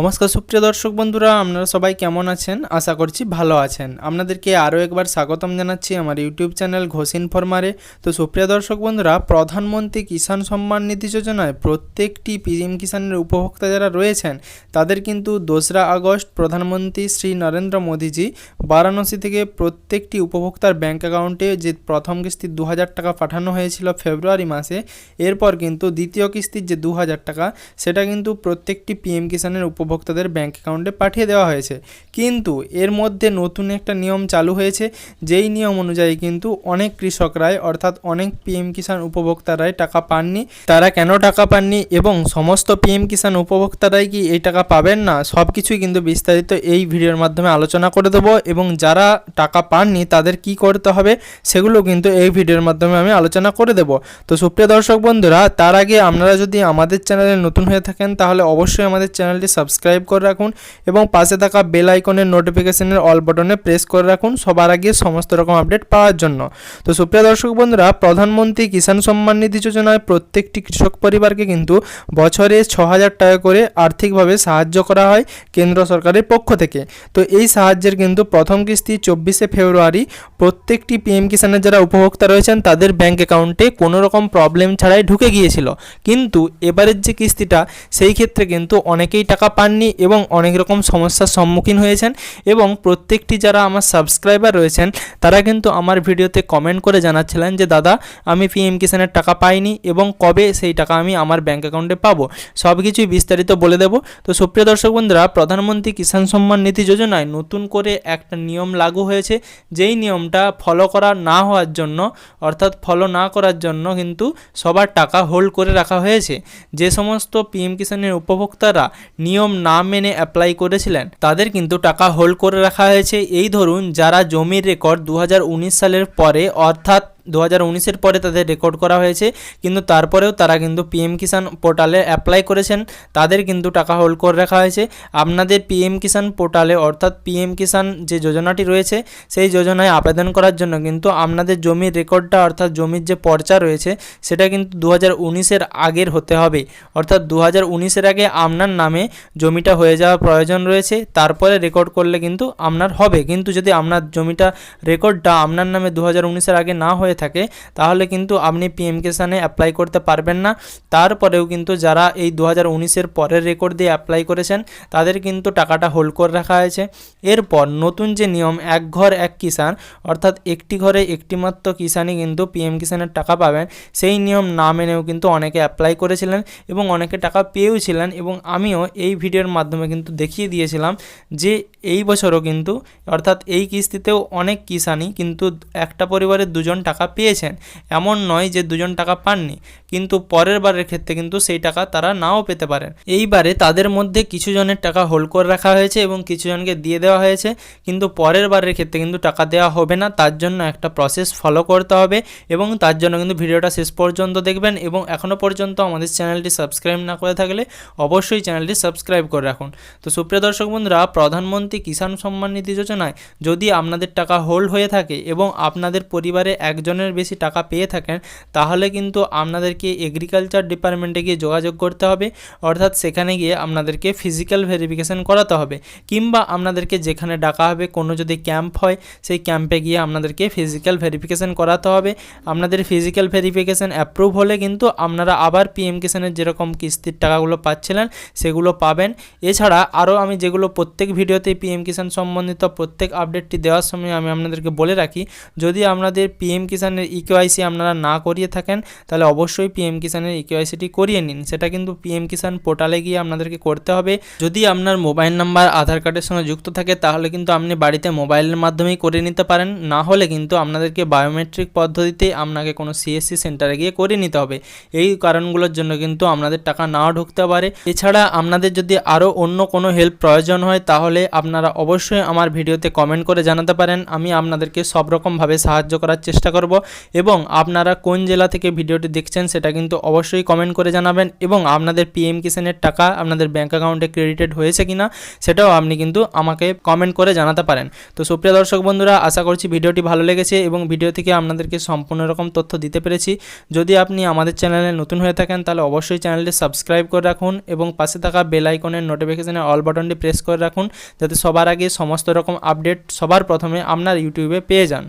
নমস্কার সুপ্রিয় দর্শক বন্ধুরা, আপনারা সবাই কেমন আছেন? আশা করছি ভালো আছেন। আপনাদেরকে আরও একবার স্বাগতম জানাচ্ছি আমার ইউটিউব চ্যানেল ঘোষ ইনফরমারে। তো সুপ্রিয় দর্শক বন্ধুরা, প্রধানমন্ত্রী কিষাণ সম্মান নিধি যোজনায় প্রত্যেকটি পিএম কিষাণের উপভোক্তা যারা রয়েছেন, তাদের কিন্তু দোসরা আগস্ট প্রধানমন্ত্রী শ্রী নরেন্দ্র মোদীজি বারাণসী থেকে প্রত্যেকটি উপভোক্তার ব্যাঙ্ক অ্যাকাউন্টে যে প্রথম কিস্তির দু টাকা পাঠানো হয়েছিল ফেব্রুয়ারি মাসে, এরপর কিন্তু দ্বিতীয় কিস্তির যে দু হাজার টাকা, সেটা কিন্তু প্রত্যেকটি পিএম কিষাণের উপভোক্তাদের ব্যাংক অ্যাকাউন্টে পাঠিয়ে দেওয়া হয়েছে। কিন্তু এর মধ্যে নতুন একটা নিয়ম চালু হয়েছে, যেই নিয়ম অনুযায়ী কিন্তু অনেক কৃষকরাই অর্থাৎ অনেক পিএম কিষাণ উপভোক্তারাই টাকা পাননি। তারা কেন টাকা পাননি এবং সমস্ত পিএম কিষাণ উপভোক্তারাই কি এই টাকা পাবেন না? সব কিছুই কিন্তু বিস্তারিত এই ভিডিওর মাধ্যমে আলোচনা করে দেবো এবং যারা টাকা পাননি তাদের কি করতে হবে সেগুলো কিন্তু এই ভিডিওর মাধ্যমে আমি আলোচনা করে দেব। তো সুপ্রিয় দর্শক বন্ধুরা, তার আগে আপনারা যদি আমাদের চ্যানেলে নতুন হয়ে থাকেন তাহলে অবশ্যই আমাদের চ্যানেলটি সাবস্ক্রাইব করে রাখুন এবং পাশে থাকা বেল আইকনের নোটিফিকেশনের অল বাটনে প্রেস করে রাখুন সবার আগে সমস্ত রকম আপডেট পাওয়ার জন্য। তো সুপ্রিয় দর্শক বন্ধুরা, প্রধানমন্ত্রী কিষাণ সম্মান নিধি যোজনায় প্রত্যেকটি কৃষক পরিবারকে কিন্তু বছরে ছ হাজার টাকা করে আর্থিকভাবে সাহায্য করা হয় কেন্দ্র সরকারের পক্ষ থেকে। তো এই সাহায্যের কিন্তু প্রথম কিস্তি চব্বিশে ফেব্রুয়ারি। প্রত্যেকটি পিএম কিষাণের যারা উপভোক্তা রয়েছেন, তাদের ব্যাংক অ্যাকাউন্টে কোনো রকম প্রবলেম ছাড়াই ঢুকে গিয়েছিল। কিন্তু এবারের যে কিস্তিটা, সেই ক্ষেত্রে কিন্তু অনেকেই টাকা পাননি এবং অনেক রকম সমস্যার সম্মুখীন হয়েছেন এবং প্রত্যেকটি যারা আমার সাবস্ক্রাইবার রয়েছেন, তারা কিন্তু আমার ভিডিওতে কমেন্ট করে জানাচ্ছিলেন যে, দাদা, আমি পিএম কিষানের টাকা পাইনি এবং কবে সেই টাকা আমি আমার ব্যাংক অ্যাকাউন্টে পাবো? সব কিছুই বিস্তারিত বলে দেবো। তো সুপ্রিয় দর্শক বন্ধুরা, প্রধানমন্ত্রী কিষাণ সম্মান নিধি যোজনায় নতুন করে একটা নিয়ম লাগু হয়েছে। যেই নিয়মটা ফলো করা না হওয়ার জন্য, অর্থাৎ ফলো না করার জন্য কিন্তু সবার টাকা হোল্ড করে রাখা হয়েছে। যে সমস্ত পিএম কিষাণের উপভোক্তারা নিয়ম না মেনে অ্যাপ্লাই করেছিলেন। তাদের কিন্তু টাকা হোল্ড করে রাখা হয়েছে। এই ধরুন, যারা জমির রেকর্ড দু হাজার উনিশ সালের পরে, অর্থাৎ দু হাজার পরে তাদের রেকর্ড করা হয়েছে। কিন্তু তারপরেও তারা কিন্তু পিএম কিষাণ পোর্টালে অ্যাপ্লাই করেছেন। তাদের কিন্তু টাকা হোল্ড করে রাখা হয়েছে। আপনাদের পিএম কিষাণ পোর্টালে অর্থাৎ পিএম কিষাণ যে যোজনাটি রয়েছে, সেই যোজনায় আবেদন করার জন্য কিন্তু আপনাদের জমির রেকর্ডটা অর্থাৎ জমির যে পর্চা রয়েছে, সেটা কিন্তু দু হাজার আগের হতে হবে। অর্থাৎ দু হাজার আগে আপনার নামে জমিটা হয়ে যাওয়ার প্রয়োজন রয়েছে। তারপরে রেকর্ড করলে কিন্তু আপনার হবে। কিন্তু যদি আপনার জমিটা রেকর্ডটা আপনার নামে দু হাজার আগে না হয়ে থাকে, তাহলে কিন্তু আপনি পিএম কিষানে অ্যাপ্লাই করতে পারবেন না। তারপরেও কিন্তু যারা এই দু হাজার পরের রেকর্ড দিয়ে অ্যাপ্লাই করেছেন, তাদের কিন্তু টাকাটা হোল্ড করে রাখা হয়েছে। এরপর নতুন যে নিয়ম, এক ঘর, এক কিষান অর্থাৎ একটি ঘরে একটি মাত্র কিষানই কিন্তু পিএম কিষানের টাকা পাবেন, সেই নিয়ম না মেনেও কিন্তু অনেকে অ্যাপ্লাই করেছিলেন এবং অনেকে টাকা পেয়েও ছিলেন এবং আমিও এই ভিডিওর মাধ্যমে কিন্তু দেখিয়ে দিয়েছিলাম যে এই বছরও কিন্তু, অর্থাৎ এই কিস্তিতেও অনেক কিষানই কিন্তু একটা পরিবারের দুজন টাকা পেয়েছেন। এমন নয় যে দুজন টাকা পাননি, কিন্তু পরের বারের ক্ষেত্রে কিন্তু সেই টাকা তারা নাও পেতে পারেন। এইবারে তাদের মধ্যে কিছু জনের টাকা হোল্ড করে রাখা হয়েছে এবং কিছু জনকে দিয়ে দেওয়া হয়েছে, কিন্তু পরের বারের ক্ষেত্রে কিন্তু টাকা দেওয়া হবে না। তার জন্য একটা প্রসেস ফলো করতে হবে এবং তার জন্য কিন্তু ভিডিওটা শেষ পর্যন্ত দেখবেন এবং এখনও পর্যন্ত আমাদের চ্যানেলটি সাবস্ক্রাইব না করে থাকলে অবশ্যই চ্যানেলটি সাবস্ক্রাইব করে রাখুন। তো সুপ্রিয় দর্শক বন্ধুরা, প্রধানমন্ত্রী কিষাণ সম্মান নিধি যোজনায় যদি আপনাদের টাকা হোল্ড হয়ে থাকে এবং আপনাদের পরিবারে একজনের বেশি টাকা পেয়ে থাকেন, তাহলে কিন্তু আপনাদেরকে এগ্রিকালচার ডিপার্টমেন্টে গিয়ে যোগাযোগ করতে হবে। অর্থাৎ সেখানে গিয়ে আপনাদেরকে ফিজিক্যাল ভেরিফিকেশান করাতে হবে। কিংবা আপনাদেরকে যেখানে ডাকা হবে, কোনো যদি ক্যাম্প হয়, সেই ক্যাম্পে গিয়ে আপনাদেরকে ফিজিক্যাল ভেরিফিকেশান করাতে হবে। আপনাদের ফিজিক্যাল ভেরিফিকেশান অ্যাপ্রুভ হলে কিন্তু আপনারা আবার পিএম কিষানের যেরকম কিস্তির টাকাগুলো পাচ্ছিলেন, সেগুলো পাবেন। এছাড়া আরও আমি যেগুলো প্রত্যেক ভিডিওতে পিএম কিষাণ সম্বন্ধিত প্রত্যেক আপডেটটি দেওয়ার সময় আমি আপনাদেরকে বলে রাখি, যদি আপনাদের পিএম কিষানের ইকেওয়াইসি আপনারা না করিয়ে থাকেন, তাহলে অবশ্যই পিএম কিষানের ইকেওয়াইসিটি করিয়ে নিন। সেটা কিন্তু পিএম কিষান পোর্টালে গিয়ে আপনাদেরকে করতে হবে। যদি আপনার মোবাইল নাম্বার আধার কার্ডের সঙ্গে যুক্ত থাকে, তাহলে কিন্তু আপনি বাড়িতে মোবাইলের মাধ্যমেই করে নিতে পারেন। না হলে কিন্তু আপনাদেরকে বায়োমেট্রিক পদ্ধতিতে আপনাকে কোনো সিএসসি সেন্টারে গিয়ে করে নিতে হবে। এই কারণগুলোর জন্য কিন্তু আপনাদের টাকা নাও ঢুকতে পারে। এছাড়া আপনাদের যদি আরও অন্য কোনো হেল্প প্রয়োজন হয়, তাহলে আপনারা অবশ্যই আমার ভিডিওতে কমেন্ট করে জানাতে পারেন। আমি আপনাদেরকে সব রকমভাবে সাহায্য করার চেষ্টা করব এবং আপনারা কোন জেলা থেকে ভিডিওটি দেখছেন সেটা কিন্তু অবশ্যই কমেন্ট করে জানাবেন এবং আপনাদের পিএম কিষানের টাকা আপনাদের ব্যাঙ্ক অ্যাকাউন্টে ক্রেডিটেড হয়েছে কিনা সেটাও আপনি কিন্তু আমাকে কমেন্ট করে জানাতে পারেন। তো সুপ্রিয় দর্শক বন্ধুরা, আশা করছি ভিডিওটি ভালো লেগেছে এবং ভিডিও থেকে আপনাদেরকে সম্পূর্ণ রকম তথ্য দিতে পেরেছি। যদি আপনি আমাদের চ্যানেলে নতুন হয়ে থাকেন, তাহলে অবশ্যই চ্যানেলটি সাবস্ক্রাইব করে রাখুন এবং পাশে থাকা বেল আইকনের নোটিফিকেশনের অল বাটনটি প্রেস করে রাখুন, যাতে সবার আগে সমস্ত রকম আপডেট সবার প্রথমে আপনার ইউটিউবে পেয়ে যান।